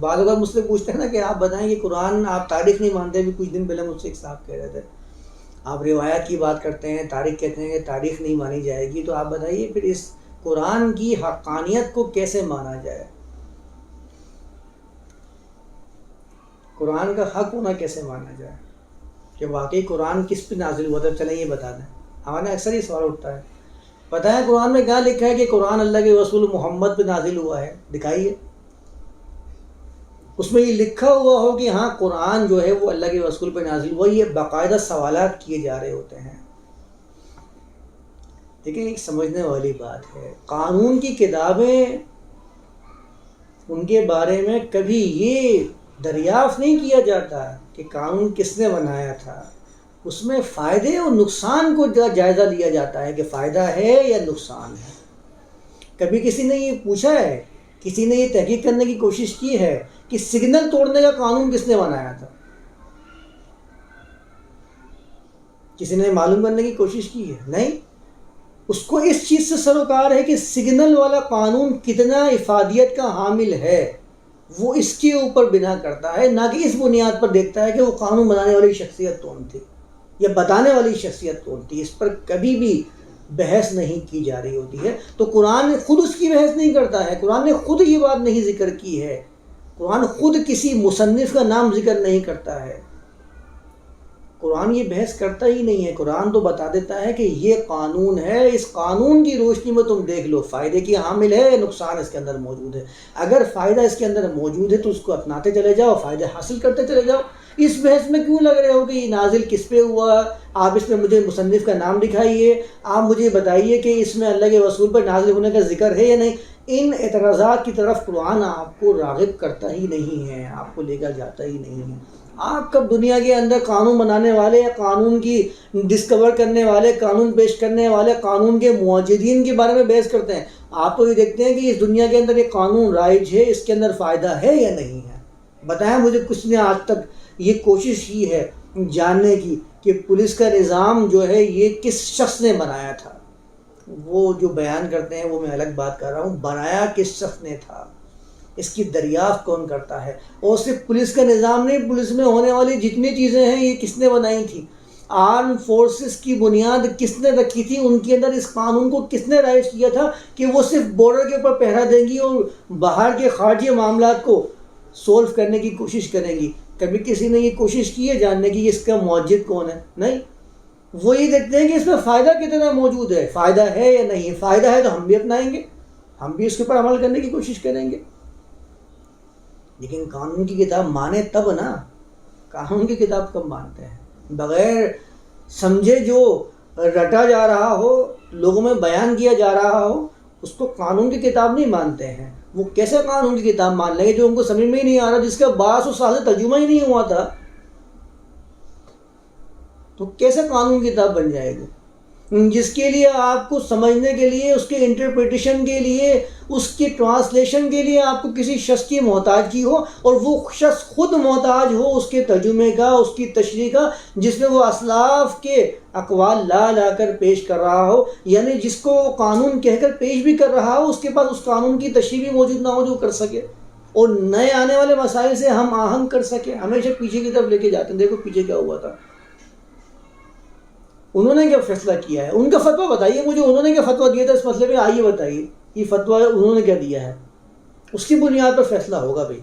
بعض اوقات مجھ سے پوچھتے ہیں نا کہ آپ بتائیں کہ قرآن آپ تاریخ نہیں مانتے بھی کچھ دن پہلے مجھ سے ایک صاحب کہہ رہے تھے، آپ روایت کی بات کرتے ہیں، تاریخ کہتے ہیں کہ تاریخ نہیں مانی جائے گی، تو آپ بتائیے پھر اس قرآن کی حقانیت کو کیسے مانا جائے؟ قرآن کا حق ہونا کیسے مانا جائے؟ کہ واقعی قرآن کس پہ نازل ہوا تھا؟ چلیں یہ بتا دیں۔ ہمارے اکثر یہ سوال اٹھتا ہے۔ پتہ ہے قرآن میں کیا لکھا ہے کہ قرآن اللہ کے رسول محمد پہ نازل ہوا ہے؟ دکھائیے۔ اس میں یہ لکھا ہوا ہو کہ ہاں قرآن جو ہے وہ اللہ کے رسول پہ نازل ہوا، یہ باقاعدہ سوالات کیے جا رہے ہوتے ہیں۔ دیکھیں ایک سمجھنے والی بات ہے، قانون کی کتابیں ان کے بارے میں کبھی یہ دریافت نہیں کیا جاتا کہ قانون کس نے بنایا تھا۔ اس میں فائدے اور نقصان کو جائزہ لیا جاتا ہے کہ فائدہ ہے یا نقصان ہے۔ کبھی کسی نے یہ پوچھا ہے، کسی نے یہ تحقیق کرنے کی کوشش کی ہے کہ سگنل توڑنے کا قانون کس نے بنایا تھا؟ کسی نے معلوم کرنے کی کوشش کی ہے؟ نہیں. اس کو اس چیز سے سروکار ہے کہ سگنل والا قانون کتنا افادیت کا حامل ہے، وہ اس کے اوپر بنا کرتا ہے، نہ کہ اس بنیاد پر دیکھتا ہے کہ وہ قانون بنانے والی شخصیت کون تھی یا بتانے والی شخصیت کون تھی۔ اس پر کبھی بھی بحث نہیں کی جا رہی ہوتی ہے۔ تو قرآن خود اس کی بحث نہیں کرتا ہے، قرآن نے خود یہ بات نہیں ذکر کی ہے قرآن خود کسی مصنف کا نام ذکر نہیں کرتا ہے۔ قرآن یہ بحث کرتا ہی نہیں ہے۔ قرآن تو بتا دیتا ہے کہ یہ قانون ہے۔ اس قانون کی روشنی میں تم دیکھ لو۔ فائدے کی حامل ہے، نقصان اس کے اندر موجود ہے۔ اگر فائدہ اس کے اندر موجود ہے تو اس کو اپناتے چلے جاؤ فائدے حاصل کرتے چلے جاؤ۔ اس بحث میں کیوں لگ رہے ہو کہ یہ نازل کس پہ ہوا؟ آپ اس میں مجھے مصنف کا نام دکھائیے۔ آپ مجھے بتائیے کہ اس میں اللہ کے رسول پر نازل ہونے کا ذکر ہے یا نہیں۔ ان اعتراضات کی طرف قرآن آپ کو راغب کرتا ہی نہیں ہے، آپ کو لے کر جاتا ہی نہیں ہے۔ آپ کب دنیا کے اندر قانون بنانے والے یا قانون کی ڈسکور کرنے والے، قانون پیش کرنے والے، قانون کے معجدین کے بارے میں بحث کرتے ہیں؟ آپ تو یہ دیکھتے ہیں کہ اس دنیا کے اندر یہ قانون رائج ہے، اس کے اندر فائدہ ہے یا نہیں ہے؟ بتائیں مجھے کچھ نے آج تک یہ کوشش کی ہے جاننے کی کہ پولیس کا نظام جو ہے، یہ کس شخص نے بنایا تھا؟ وہ جو بیان کرتے ہیں وہ میں الگ بات کر رہا ہوں، بنایا کس شخص نے تھا؟ اس کی دریافت کون کرتا ہے؟ اور صرف پولیس کا نظام نہیں، پولیس میں ہونے والی جتنی چیزیں ہیں، یہ کس نے بنائی تھیں آرم فورسز کی بنیاد کس نے رکھی تھی؟ ان کے اندر اس قانون کو کس نے رائج کیا تھا کہ وہ صرف بارڈر کے اوپر پہرا دیں گی اور باہر کے خارجی معاملات کو سولو کرنے کی کوشش کریں گی؟ کبھی کسی نے یہ کوشش کی ہے جاننے کی اس کا معجد کون ہے؟ نہیں۔ وہ یہ دیکھتے ہیں کہ اس میں فائدہ کتنا موجود ہے، فائدہ ہے یا نہیں؟ فائدہ ہے تو ہم بھی اپنائیں گے، ہم بھی اس کے اوپر عمل کرنے کی کوشش کریں گے۔ لیکن قانون کی کتاب مانے تب نا، قانون کی کتاب کب مانتے ہیں؟ بغیر سمجھے جو رٹا جا رہا ہو، لوگوں میں بیان کیا جا رہا ہو، اس کو قانون کی کتاب نہیں مانتے ہیں۔ وہ کیسے قانون کی کتاب مان لیں گے جو ان کو سمجھ میں ہی نہیں آ رہا، جس کا باس اس سال سے ترجمہ ہی نہیں ہوا تھا؟ تو کیسے قانون کی کتاب بن جائے گی؟ جس کے لیے آپ کو سمجھنے کے لیے، اس کے انٹرپریٹیشن کے لیے، اس کی ٹرانسلیشن کے لیے آپ کو کسی شخص کی محتاج کی ہو اور وہ شخص خود محتاج ہو اس کے ترجمے کا، اس کی تشریح کا، جس میں وہ اسلاف کے اقوال لا لا کر پیش کر رہا ہو یعنی جس کو قانون کہہ کر پیش بھی کر رہا ہو، اس کے پاس اس قانون کی تشریح بھی موجود نہ ہو جو کر سکے۔ اور نئے آنے والے مسائل سے ہم آہنگ کر سکیں، ہمیشہ پیچھے کی طرف لے کے جاتے ہیں۔ دیکھو پیچھے کیا ہوا تھا۔ انہوں نے کیا فیصلہ کیا ہے؟ ان کا فتویٰ بتائیے، مجھے انہوں نے کیا فتویٰ دیا تھا اس مسئلے پہ؟ آئیے بتائیے۔ یہ فتویٰ انہوں نے کیا دیا ہے؟ اس کی بنیاد پر فیصلہ ہوگا بھائی۔